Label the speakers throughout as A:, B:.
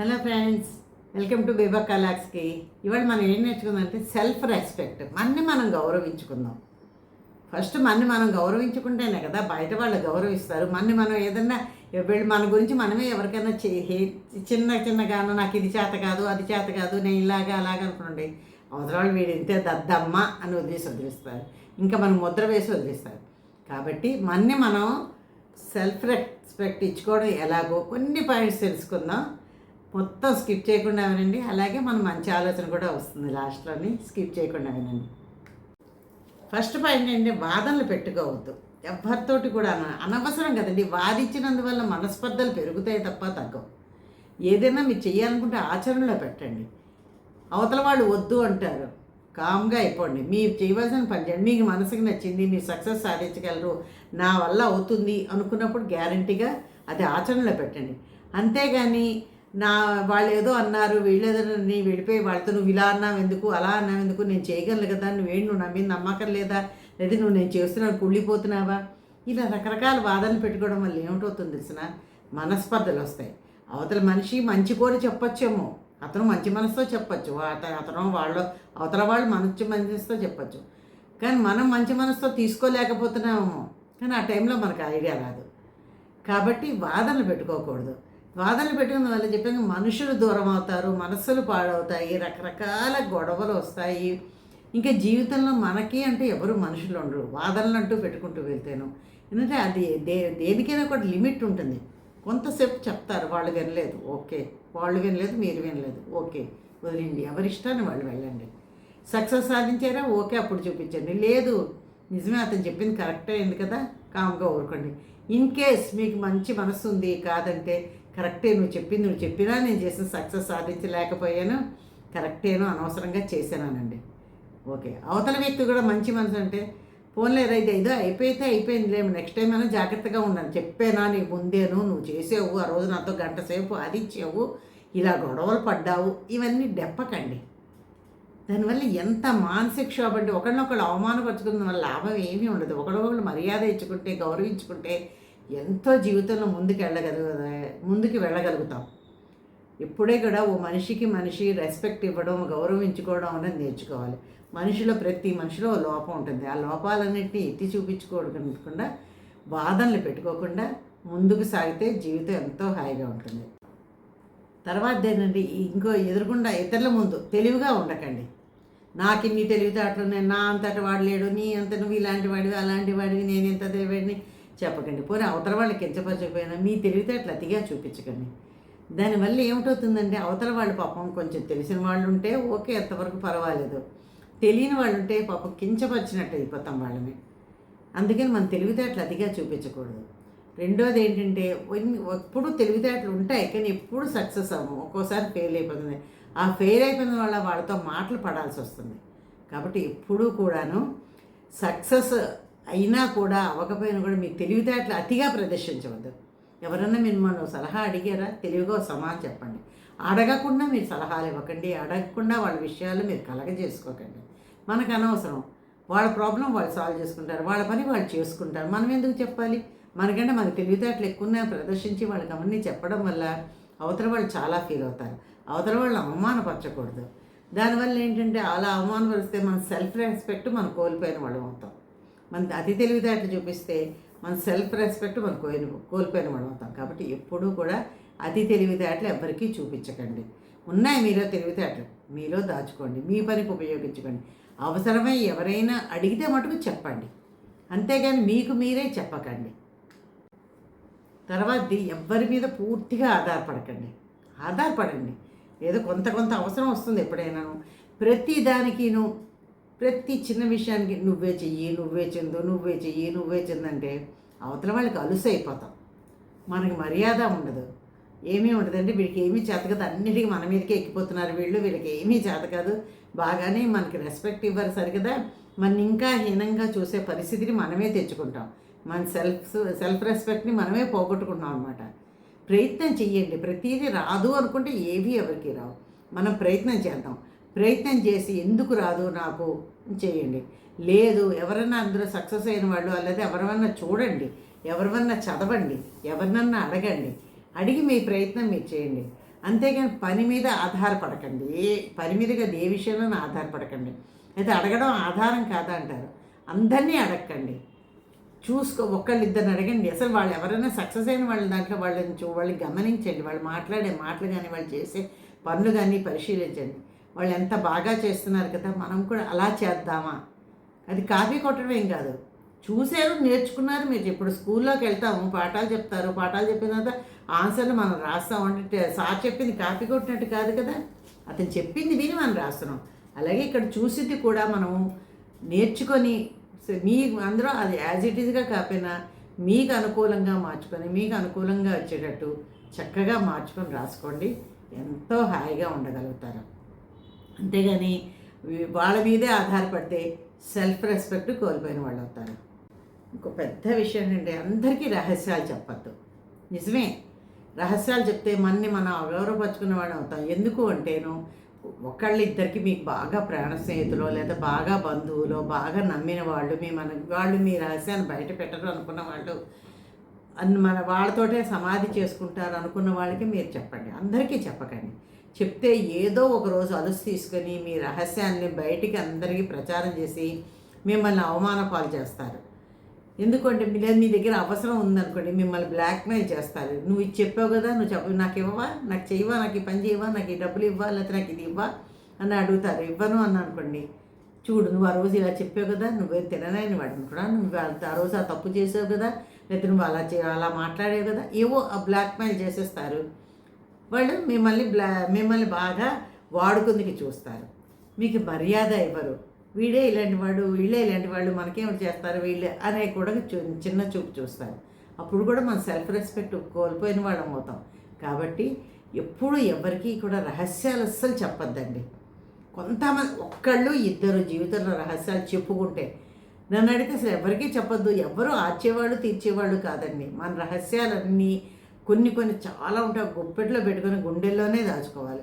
A: Hello friends welcome to బేబా కలాక్స్కి. ఇవాళ మనం ఏం నేర్చుకుందామంటే సెల్ఫ్ రెస్పెక్ట్ మన్ని మనం గౌరవించుకుందాం. ఫస్ట్ మన్ని మనం గౌరవించుకుంటేనే కదా బయట వాళ్ళు గౌరవిస్తారు. మన్ని మనం ఏదన్నా వీళ్ళు మన గురించి మనమే ఎవరికైనా చే- చిన్న చిన్నగానో నాకు ఇది చేత కాదు అది చేత కాదు నేను ఇలాగా అలాగా అనుకోండి. అవతల వాళ్ళు వీడు ఇంతే దద్దమ్మ అని వదిలేసి వదిలిస్తారు. ఇంకా మనం ముద్ర వేసి వదిలిస్తారు. కాబట్టి మన్ని మనం సెల్ఫ్ రెస్పెక్ట్ ఇచ్చుకోవడం ఎలాగో కొన్ని పాయింట్స్ తెలుసుకుందాం. మొత్తం స్కిప్ చేయకుండా వినండి. అలాగే మన మంచి ఆలోచన కూడా వస్తుంది లాస్ట్లోని. స్కిప్ చేయకుండా వినండి. ఫస్ట్ పాయింట్ ఏంటంటే వాదనలు పెట్టుకోవద్దు. ఎవరితోటి కూడా అనవసరం కదండి. వాదించినందువల్ల మనస్పర్ధలు పెరుగుతాయి తప్ప తగ్గవు. ఏదైనా మీరు చేయాలనుకుంటే ఆచరణలో పెట్టండి. అవతల వాళ్ళు వద్దు అంటారు. కామ్గా అయిపోండి. మీరు చేయవలసిన పని చేయండి. మీకు మనసుకు నచ్చింది మీరు సక్సెస్ సాధించగలరు నా వల్ల అవుతుంది అనుకున్నప్పుడు గ్యారంటీగా అది ఆచరణలో పెట్టండి. అంతేగాని నా వాళ్ళు ఏదో అన్నారు వీళ్ళు ఏదో నేను వెళ్ళిపోయి వాళ్ళతో నువ్వు ఇలా అన్నావు ఎందుకు అలా అన్నావు ఎందుకు నేను చేయగలను కదా నువ్వేంటి నువ్వు నా మీద నమ్మకం లేదా లేదా నువ్వు నేను చేస్తున్నాను కుళ్ళిపోతున్నావా? ఇలా రకరకాల వాదనలు పెట్టుకోవడం వల్ల ఏమిటవుతుంది తెలిసిన? మనస్పర్ధలు వస్తాయి. అవతల మనిషి మంచి కోరి చెప్పొచ్చేమో. అతను మంచి మనసుతో చెప్పచ్చు. అతను వాళ్ళు అవతల వాళ్ళు మంచి మనసుతో చెప్పొచ్చు. కానీ మనం మంచి మనసుతో తీసుకోలేకపోతున్నామేమో. కానీ ఆ టైంలో మనకు ఐడియా రాదు. కాబట్టి వాదనలు పెట్టుకోకూడదు. వాదనలు పెట్టుకున్న వాళ్ళు చెప్పాను మనుషులు దూరం అవుతారు మనస్సులు పాడవుతాయి రకరకాల గొడవలు వస్తాయి. ఇంకా జీవితంలో మనకి అంటే ఎవరు మనుషులు ఉండరు. వాదనలు అంటూ పెట్టుకుంటూ వెళ్తాను. ఎందుకంటే అది దే దేనికైనా ఒక లిమిట్ ఉంటుంది. కొంతసేపు చెప్తారు వాళ్ళు వినలేదు ఓకే. వాళ్ళు వినలేదు మీరు వినలేదు ఓకే. వదిలేండి ఎవరి ఇష్టాన్ని వాళ్ళు వెళ్ళండి. సక్సెస్ సాధించారా? ఓకే అప్పుడు చూపించండి. లేదు నిజమే అతను చెప్పింది కరెక్టే అయింది కదా కామ్గా ఊరుకోండి. ఇన్ కేస్ మీకు మంచి మనసు ఉంది కాదంటే కరెక్టే నువ్వు చెప్పింది నువ్వు చెప్పినా నేను చేసిన సక్సెస్ సాధించలేకపోయాను. కరెక్టేను అనవసరంగా చేశానండి ఓకే. అవతల వ్యక్తి కూడా మంచి మనసు అంటే ఫోన్లే రైట్ ఏదో అయిపోయితే అయిపోయింది లేము నెక్స్ట్ టైం అయినా జాగ్రత్తగా ఉండాలి చెప్పానా నీకు ముందేను నువ్వు చేసావు ఆ రోజు నాతో గంట సేపు అది ఇచ్చావు ఇలా గొడవలు పడ్డావు ఇవన్నీ డెప్పకండి. దానివల్ల ఎంత మానసిక క్షోభ అంటే ఒకళ్ళనొకళ్ళు అవమానపరుచుకున్న వల్ల లాభం ఏమీ ఉండదు. ఒకళ్ళొకళ్ళు మర్యాద ఇచ్చుకుంటే గౌరవించుకుంటే ఎంతో జీవితంలో ముందుకు వెళ్ళగలుగు ముందుకు వెళ్ళగలుగుతాం. ఇప్పుడే కూడా ఓ మనిషికి మనిషి రెస్పెక్ట్ ఇవ్వడం గౌరవించుకోవడం అనేది నేర్చుకోవాలి. మనిషిలో ప్రతి మనిషిలో ఓ లోపం ఉంటుంది. ఆ లోపాలన్నింటినీ ఎత్తి చూపించుకోకుండా వాదనలు పెట్టుకోకుండా ముందుకు సాగితే జీవితం ఎంతో హాయిగా ఉంటుంది. తర్వాత ఏంటంటే ఇంకో ఎదురుకుండా ఇతరుల ముందు తెలివిగా ఉండకండి. నాకు ఇన్ని తెలివితేటలు నేను నా అంతటి వాడు లేడు నీ అంత నువ్వు ఇలాంటి వాడివి అలాంటి వాడివి నేను ఇంత తెలివాడిని చెప్పకండి. పోనీ అవతల వాళ్ళు కించపరచకపోయినా మీ తెలివితేటలు అతిగా చూపించకండి. దానివల్ల ఏమిటవుతుందంటే అవతల వాళ్ళు పాపం కొంచెం తెలిసిన వాళ్ళు ఉంటే ఓకే ఎంతవరకు పర్వాలేదు. తెలియని వాళ్ళు ఉంటే పాపం కించపరిచినట్టు అయిపోతాం వాళ్ళని అందుకని మన తెలివితేటలు అతిగా చూపించకూడదు. రెండోది ఏంటంటే ఎప్పుడు తెలివితేటలు ఉంటాయి కానీ ఎప్పుడు సక్సెస్ అవ్వము ఒక్కోసారి ఫెయిల్ అయిపోతుంది. ఆ ఫెయిల్ అయిపోయిన వల్ల వాళ్ళతో మాటలు పడాల్సి వస్తుంది కాబట్టి ఎప్పుడూ కూడాను సక్సెస్ అయినా కూడా అవ్వకపోయినా కూడా మీకు తెలివితేటలు అతిగా ప్రదర్శించవద్దు. ఎవరన్నా మిమ్మల్ని సలహా అడిగారా? తెలివిగా ఒక సమాధానం చెప్పండి. అడగకుండా మీరు సలహాలు ఇవ్వకండి. అడగకుండా వాళ్ళ విషయాలు మీరు కలగజేసుకోకండి. మనకు అనవసరం. వాళ్ళ ప్రాబ్లం వాళ్ళు సాల్వ్ చేసుకుంటారు. వాళ్ళ పని వాళ్ళు చేసుకుంటారు. మనం ఎందుకు చెప్పాలి? మనకంటే మనకు తెలివితేటలు ఎక్కువ ప్రదర్శించి వాళ్ళకి అవన్నీ చెప్పడం వల్ల అవతల వాళ్ళు చాలా ఫీల్ అవుతారు. అవతల వాళ్ళు అవమానపరచకూడదు. దానివల్ల ఏంటంటే అలా అవమానపరిస్తే మన సెల్ఫ్ రెస్పెక్ట్ మనం కోల్పోయిన వాళ్ళం అవుతాం. మన అతి తెలివితేటలు చూపిస్తే మన సెల్ఫ్ రెస్పెక్ట్ మనం కోయిన కోల్పోయిన వాళ్ళం అవుతాం. కాబట్టి ఎప్పుడూ కూడా అతి తెలివితేటలు ఎవ్వరికీ చూపించకండి. ఉన్నాయి మీలో తెలివితేటలు మీలో దాచుకోండి మీ పనికి ఉపయోగించుకోండి. అవసరమై ఎవరైనా అడిగితే మటుకు చెప్పండి. అంతేగాని మీకు మీరే చెప్పకండి. తర్వాత ఎవ్వరి మీద పూర్తిగా ఆధారపడకండి. ఆధారపడండి. ఏదో కొంత కొంత అవసరం వస్తుంది ఎప్పుడైనాను. ప్రతి దానికిను ప్రతి చిన్న విషయానికి నువ్వే చెయ్యి నువ్వే చెందు నువ్వే చెయ్యి నువ్వే చెందంటే అవతల వాళ్ళకి అలుసు అయిపోతాం మనకి మర్యాద ఉండదు. ఏమీ ఉండదండి వీడికి ఏమీ చేత కాదు. అన్నిటికీ మన మీదకే ఎక్కిపోతున్నారు వీళ్ళు. వీళ్ళకి ఏమీ చేత కాదు. బాగానే మనకి రెస్పెక్ట్ ఇవ్వరు సరికదా మన ఇంకా హీనంగా చూసే పరిస్థితిని మనమే తెచ్చుకుంటాం. మన సెల్ఫ్ సెల్ఫ్ రెస్పెక్ట్ని మనమే పోగొట్టుకుంటాం అనమాట ప్రయత్నం చెయ్యండి. ప్రతిదీ రాదు అనుకుంటే ఏవి ఎవరికి రావు. మనం ప్రయత్నం చేద్దాం. ప్రయత్నం చేసి ఎందుకు రాదు నాకు చేయండి. లేదు ఎవరన్నా అందులో సక్సెస్ అయిన వాళ్ళు అలాగే ఎవరివన్నా చూడండి ఎవరివన్నా చదవండి ఎవరినన్నా అడగండి అడిగి మీ ప్రయత్నం మీరు చేయండి. అంతేగాని పని మీద ఆధారపడకండి. ఏ పని మీద ఏ విషయంలోనూ ఆధారపడకండి. అయితే అడగడం ఆధారం కాదా అంటారు? అందరినీ అడగకండి చూసుకో ఒకళ్ళిద్దరిని అడగండి. అసలు వాళ్ళు ఎవరైనా సక్సెస్ అయిన వాళ్ళ దాంట్లో వాళ్ళని చూ వాళ్ళని గమనించండి. వాళ్ళు మాట్లాడే మాటలు కానీ వాళ్ళు చేసే పనులు కానీ పరిశీలించండి. వాళ్ళు ఎంత బాగా చేస్తున్నారు కదా మనం కూడా అలా చేద్దామా? అది కాపీ కొట్టడం ఏం కాదు. చూశారు నేర్చుకున్నారు మీరు ఇప్పుడు స్కూల్లోకి వెళ్తాము పాఠాలు చెప్తారు. పాఠాలు చెప్పిన తర్వాత ఆన్సర్లు మనం రాస్తాం. అంటే సార్ చెప్పింది కాపీ కొట్టినట్టు కాదు కదా. అతను చెప్పింది విని మనం రాస్తున్నాం. అలాగే ఇక్కడ చూసింది కూడా మనం నేర్చుకొని మీ అందరూ అది యాజ్ ఇట్ ఈజ్గా కాకపోయినా మీకు అనుకూలంగా మార్చుకొని మీకు అనుకూలంగా వచ్చేటట్టు చక్కగా మార్చుకొని రాసుకోండి. ఎంతో హాయిగా ఉండగలుగుతారు. అంతేగాని వాళ్ళ మీదే ఆధారపడితే సెల్ఫ్ రెస్పెక్ట్ కోల్పోయిన వాళ్ళు అవుతారు. ఇంకో పెద్ద విషయం ఏంటంటే అందరికీ రహస్యాలు చెప్పద్దు. నిజమే. రహస్యాలు చెప్తే మనని మనం అగౌరవపరుచుకున్న వాళ్ళు అవుతాం. ఎందుకు అంటేను ఒకళ్ళిద్దరికి మీకు బాగా ప్రాణ స్నేహితులు లేదా బాగా బంధువులు బాగా నమ్మిన వాళ్ళు మీ మన వాళ్ళు మీ రహస్యాన్ని బయట పెట్టరు అనుకున్న వాళ్ళు అన్ని మన వాళ్ళతోటే సమాధి చేసుకుంటారు అనుకున్న వాళ్ళకి మీరు చెప్పండి. అందరికీ చెప్పకండి. చెప్తే ఏదో ఒక రోజు అలుసు తీసుకొని మీ రహస్యాన్ని బయటికి అందరికీ ప్రచారం చేసి మిమ్మల్ని అవమానపాలు చేస్తారు. ఎందుకంటే మీ మీ దగ్గర అవసరం ఉందనుకోండి మిమ్మల్ని బ్లాక్మెయిల్ చేస్తారు. నువ్వు ఇది చెప్పావు కదా నువ్వు చెప్పు నాకు ఇవ్వవా? నాకు చేయవా నాకు ఈ పని చేయవా నాకు ఈ డబ్బులు ఇవ్వా లేకపోతే నాకు ఇది ఇవ్వా అని అడుగుతారు. ఇవ్వను అని అనుకోండి. చూడు నువ్వు ఆ రోజు ఇలా చెప్పావు కదా నువ్వే తిననని వాడు కూడా నువ్వు ఆ- ఆ రోజు ఆ తప్పు చేసావు కదా లేకపోతే నువ్వు అలా చే అలా మాట్లాడావు కదా ఏవో ఆ బ్లాక్మెయిల్ చేసేస్తారు. వాళ్ళు మిమ్మల్ని బ్లా మిమ్మల్ని బాగా వాడుకుందికి చూస్తారు. మీకు మర్యాద ఇవ్వరు. వీడే ఇలాంటి వాడు వీళ్ళే ఇలాంటి వాళ్ళు మనకేమిటి చేస్తారు వీళ్ళే అనే కూడా చిన్న చూపు చూస్తారు. అప్పుడు కూడా మన సెల్ఫ్ రెస్పెక్ట్ కోల్పోయిన వాళ్ళం అవుతాం. కాబట్టి ఎప్పుడు ఎవరికీ కూడా రహస్యాలు అస్సలు చెప్పొద్దండి. కొంతమంది ఒక్కళ్ళు ఇద్దరు జీవితంలో రహస్యాలు చెప్పుకుంటే నన్ను అడిగితే అసలు ఎవరికీ చెప్పొద్దు. ఎవరు ఆర్చేవాళ్ళు తీర్చేవాళ్ళు కాదండి. మన రహస్యాలన్నీ కొన్ని కొన్ని చాలా ఉంటాయి. గుప్పెట్లో పెట్టుకొని గుండెల్లోనే దాచుకోవాలి.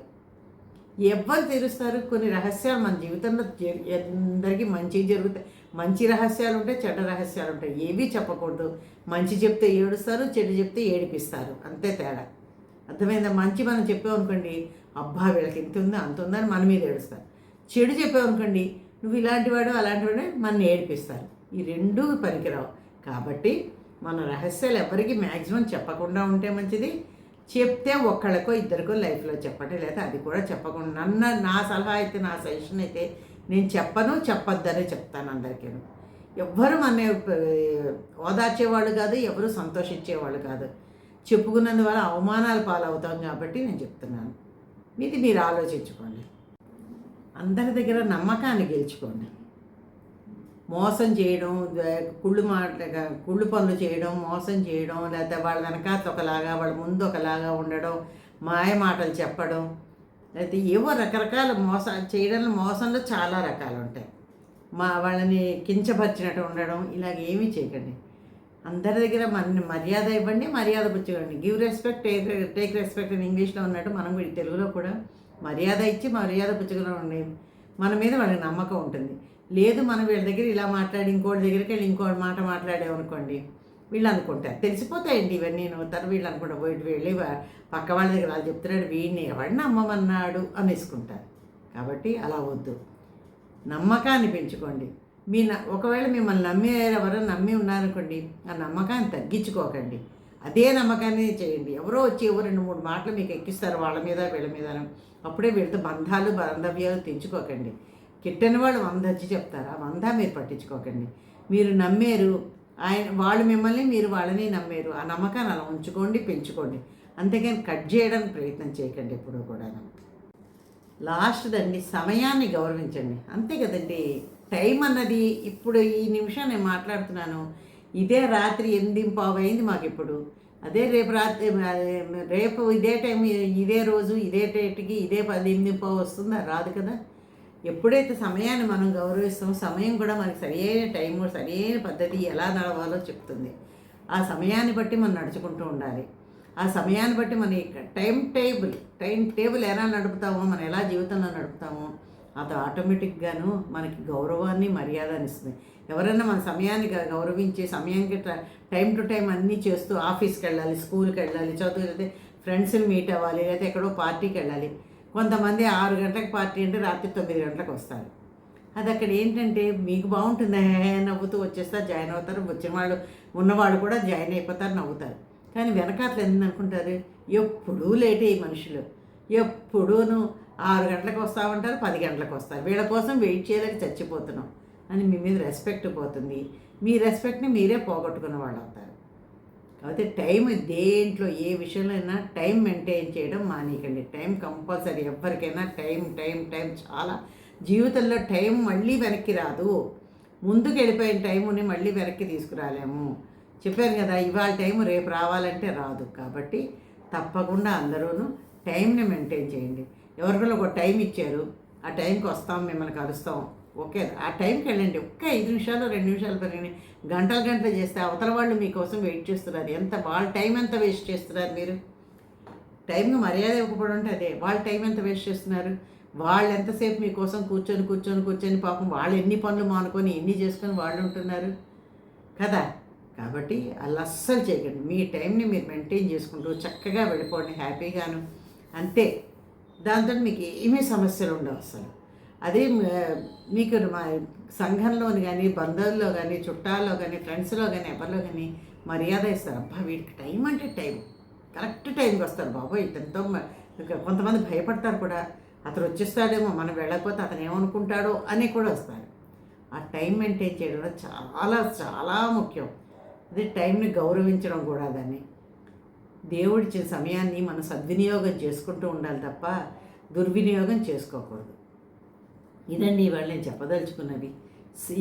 A: ఎవ్వరు తెలుస్తారు కొన్ని రహస్యాలు మన జీవితంలో అందరికీ మంచి జరుగుతాయి. మంచి రహస్యాలు ఉంటాయి చెడ్డ రహస్యాలు ఉంటాయి. ఏవి చెప్పకూడదు. మంచి చెప్తే ఏడుస్తారు చెడు చెప్తే ఏడిపిస్తారు. అంతే తేడా. అర్థమైందా? మంచి మనం చెప్పామనుకోండి అబ్బా వీళ్ళకి ఇంత ఉందా అంత ఉందా అని మన మీద ఏడుస్తారు. చెడు చెప్పామనుకోండి నువ్వు ఇలాంటి వాడు అలాంటి వాడు మన ఏడిపిస్తారు. ఈ రెండూ పనికిరావు. కాబట్టి మన రహస్యాలు ఎవరికి మ్యాక్సిమం చెప్పకుండా ఉంటే మంచిది. చెప్తే ఒక్కళ్ళకో ఇద్దరికో లైఫ్లో చెప్పండి. లేదా అది కూడా చెప్పకుండా నన్ను నా సలహా అయితే నా సజెషన్ అయితే నేను చెప్పను చెప్పొద్దనే చెప్తాను అందరికీ ఎవ్వరు మన ఓదార్చేవాళ్ళు కాదు ఎవరు సంతోషించేవాళ్ళు కాదు. చెప్పుకున్నందువల్ల అవమానాలు పాలవుతాం కాబట్టి నేను చెప్తున్నాను. మీది మీరు ఆలోచించుకోండి. అందరి దగ్గర నమ్మకాన్ని గెలుచుకోండి. మోసం చేయడం కుళ్ళు మాట కుళ్ళు పనులు చేయడం మోసం చేయడం లేకపోతే వాళ్ళ వెనకాత ఒకలాగా వాళ్ళ ముందు ఒకలాగా ఉండడం మాయ మాటలు చెప్పడం లేకపోతే ఏవో రకరకాల మోసం చేయడంలో మోసంలో చాలా రకాలు ఉంటాయి. మా వాళ్ళని కించపరిచినట్టు ఉండడం ఇలాగ ఏమీ చేయకండి. అందరి దగ్గర మన మర్యాద ఇవ్వండి మర్యాద పుచ్చుకోండి. Give respect take take respect అని ఇంగ్లీష్లో ఉన్నట్టు మనం తెలుగులో కూడా మర్యాద ఇచ్చి మర్యాద పుచ్చుకుని ఉండి మన మీద వాళ్ళకి నమ్మకం ఉంటుంది. లేదు మనం వీళ్ళ దగ్గర ఇలా మాట్లాడి ఇంకోటి దగ్గరికి వెళ్ళి ఇంకో మాట మాట్లాడామనుకోండి వీళ్ళు అనుకుంటారు. తెలిసిపోతాయండి ఇవన్నీ తర్వాత వీళ్ళు అనుకుంటా పోయి వెళ్ళి పక్క వాళ్ళ దగ్గర వాళ్ళు చెప్తున్నాడు వీడిని ఎవడిని నమ్మమన్నాడు అనేసుకుంటారు. కాబట్టి అలా వద్దు. నమ్మకాన్ని పెంచుకోండి. మీ న- ఒకవేళ మిమ్మల్ని నమ్మి ఎవరో నమ్మి ఉన్నారనుకోండి ఆ నమ్మకాన్ని తగ్గించుకోకండి. అదే నమ్మకాన్ని చేయండి. ఎవరో వచ్చి ఎవరు రెండు మూడు మాటలు మీకు ఎక్కిస్తారు వాళ్ళ మీద వీళ్ళ మీద అప్పుడే వీళ్ళతో బంధాలు బాంధవ్యాలు తెంచుకోకండి. కిట్టని వాళ్ళు వంద వచ్చి చెప్తారు? ఆ వంద మీరు పట్టించుకోకండి. మీరు నమ్మేరు. ఆయన వాళ్ళు మిమ్మల్ని మీరు వాళ్ళని నమ్మేరు. ఆ నమ్మకాన్ని అలా ఉంచుకోండి పెంచుకోండి. అంతేకాని కట్ చేయడానికి ప్రయత్నం చేయకండి ఎప్పుడూ కూడా లాస్ట్ దండి సమయాన్ని గౌరవించండి. అంతే కదండి. టైం అన్నది ఇప్పుడు ఈ నిమిషం నేను మాట్లాడుతున్నాను. ఇదే రాత్రి ఎనిమిది పావు అయింది మాకు ఇప్పుడు అదే రేపు రాత్రి రేపు ఇదే టైం ఇదే రోజు ఇదే డేట్కి ఇదే పది ఎనిమిది పావు వస్తుందా? రాదు కదా. ఎప్పుడైతే సమయాన్ని మనం గౌరవిస్తామో సమయం కూడా మనకి సరైన టైము సరైన పద్ధతి ఎలా నడవాలో చెప్తుంది. ఆ సమయాన్ని బట్టి మనం నడుచుకుంటూ ఉండాలి. ఆ సమయాన్ని బట్టి మన టైం టేబుల్ టైం టేబుల్ ఎలా నడుపుతామో మనం ఎలా జీవితంలో నడుపుతామో అది ఆటోమేటిక్గాను మనకి గౌరవాన్ని మర్యాదని ఇస్తుంది. ఎవరైనా మన సమయాన్ని గౌరవించి సమయానికి టైం టు టైం అన్నీ చేస్తూ ఆఫీస్కి వెళ్ళాలి స్కూల్కి వెళ్ళాలి చదువుకి ఫ్రెండ్స్ని మీట్ అవ్వాలి లేకపోతే ఎక్కడో పార్టీకి వెళ్ళాలి. కొంతమంది ఆరు గంటలకు పార్టీ అంటే రాత్రి తొమ్మిది గంటలకు వస్తారు. అది అక్కడ ఏంటంటే మీకు బాగుంటుంది నవ్వుతూ వచ్చేస్తారు జాయిన్ అవుతారు. వచ్చిన వాళ్ళు ఉన్నవాళ్ళు కూడా జాయిన్ అయిపోతారు నవ్వుతారు. కానీ వెనకాతలు ఎందుకు ఎప్పుడూ లేట్ అయ్యి మనుషులు. ఎప్పుడూను ఆరు గంటలకు వస్తామంటారు పది గంటలకు వస్తారు. వీళ్ళ కోసం వెయిట్ చేయలేక చచ్చిపోతున్నాం అని మీ మీద రెస్పెక్ట్ పోతుంది. మీ రెస్పెక్ట్ని మీరే పోగొట్టుకున్న వాళ్ళు అవుతారు కాకపోతే టైం దేంట్లో ఏ విషయంలో అయినా టైం మెయింటైన్ చేయడం మానేయకండి. Time compulsory. ఎవరికైనా టైం టైం టైం చాలా. జీవితంలో టైం మళ్ళీ వెనక్కి రాదు. ముందుకు వెళ్ళిపోయిన టైముని మళ్ళీ వెనక్కి తీసుకురాలేము. చెప్పాను కదా ఇవాళ టైం రేపు రావాలంటే రాదు. కాబట్టి తప్పకుండా అందరూను టైంని మెయింటైన్ చేయండి. ఎవరికైనా ఒక టైం ఇచ్చారు ఆ టైంకి వస్తాం మిమ్మల్ని కలుస్తాం. ఓకే ఆ టైంకి వెళ్ళండి. ఒక్క ఐదు నిమిషాలు రెండు నిమిషాలు పెరిగినాయి గంటలు గంటలు చేస్తే అవతల వాళ్ళు మీకోసం వెయిట్ చేస్తున్నారు. ఎంత వాళ్ళ టైం ఎంత వేస్ట్ చేస్తున్నారు మీరు? టైంకి మర్యాద ఇవ్వకపోవడం అంటే అదే. వాళ్ళ టైం ఎంత వేస్ట్ చేస్తున్నారు? వాళ్ళు ఎంతసేపు మీకోసం కూర్చొని కూర్చొని కూర్చొని పాపం వాళ్ళు ఎన్ని పనులు మానుకొని ఎన్ని చేసుకొని వాళ్ళు ఉంటున్నారు? కదా? కాబట్టి అలా అస్సలు చేయకండి. మీ టైంని మీరు మెయింటైన్ చేసుకుంటూ చక్కగా వెళ్ళిపోండి. హ్యాపీగాను. అంతే. దాంతో మీకు ఏమీ సమస్యలు ఉండవు అసలు అదే మీకు మా సంఘంలోని కానీ బంధువుల్లో కానీ చుట్టాల్లో కానీ ఫ్రెండ్స్లో కానీ ఎవరిలో కానీ మర్యాద ఇస్తారు. అబ్బా వీడికి టైం అంటే టైం. కరెక్ట్ టైంకి వస్తారు బాబోయ్. ఇతనితో మ- కొంతమంది భయపడతారు కూడా. అతను వచ్చేస్తాడేమో మనం వెళ్ళకపోతే అతను ఏమనుకుంటాడో అని కూడా వస్తారు. ఆ టైం మెయింటైన్ చేయడం చాలా చాలా ముఖ్యం. అదే టైంని గౌరవించడం కూడా దాన్ని. దేవుడిచ్చిన సమయాన్ని మనం సద్వినియోగం చేసుకుంటూ ఉండాలి తప్ప దుర్వినియోగం చేసుకోకూడదు. ఇదండి ఇవాళ నేను చెప్పదలుచుకున్నవి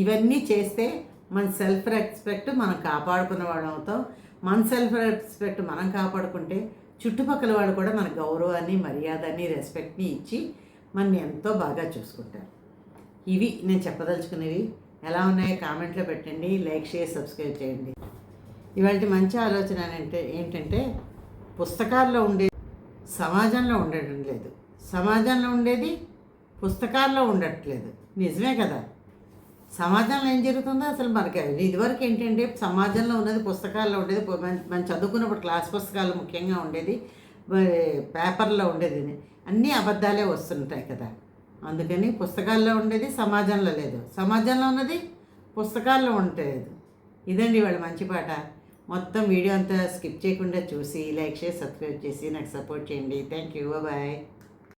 A: ఇవన్నీ చేస్తే మన సెల్ఫ్ రెస్పెక్ట్ మనం కాపాడుకున్న వాళ్ళం అవుతాం. మన సెల్ఫ్ రెస్పెక్ట్ మనం కాపాడుకుంటే చుట్టుపక్కల వాళ్ళు కూడా మన గౌరవాన్ని మర్యాదని రెస్పెక్ట్ని ఇచ్చి మనని ఎంతో బాగా చూసుకుంటారు. ఇవి నేను చెప్పదలుచుకునేవి ఎలా ఉన్నాయో కామెంట్లో పెట్టండి. లైక్ షేర్ సబ్స్క్రైబ్ చేయండి. ఇవాళ మంచి ఆలోచన అంటే ఏంటంటే పుస్తకాల్లో ఉండే సమాజంలో ఉండడం లేదు. సమాజంలో ఉండేది పుస్తకాల్లో ఉండట్లేదు. నిజమే కదా? సమాజంలో ఏం జరుగుతుందో అసలు మనకి ఇదివరకు ఏంటంటే సమాజంలో ఉన్నది పుస్తకాల్లో ఉండేది. మనం చదువుకున్నప్పుడు క్లాస్ పుస్తకాలు ముఖ్యంగా ఉండేది. మరి పేపర్లో ఉండేది. అన్నీ అబద్ధాలే వస్తుంటాయి కదా? అందుకని పుస్తకాల్లో ఉండేది సమాజంలో లేదు. సమాజంలో ఉన్నది పుస్తకాల్లో ఉండలేదు ఇదండి వాళ్ళ మంచి పాట. మొత్తం వీడియో అంతా స్కిప్ చేయకుండా చూసి లైక్ చేసి సబ్స్క్రైబ్ చేసి నాకు సపోర్ట్ చేయండి. Thank you. బాయ్.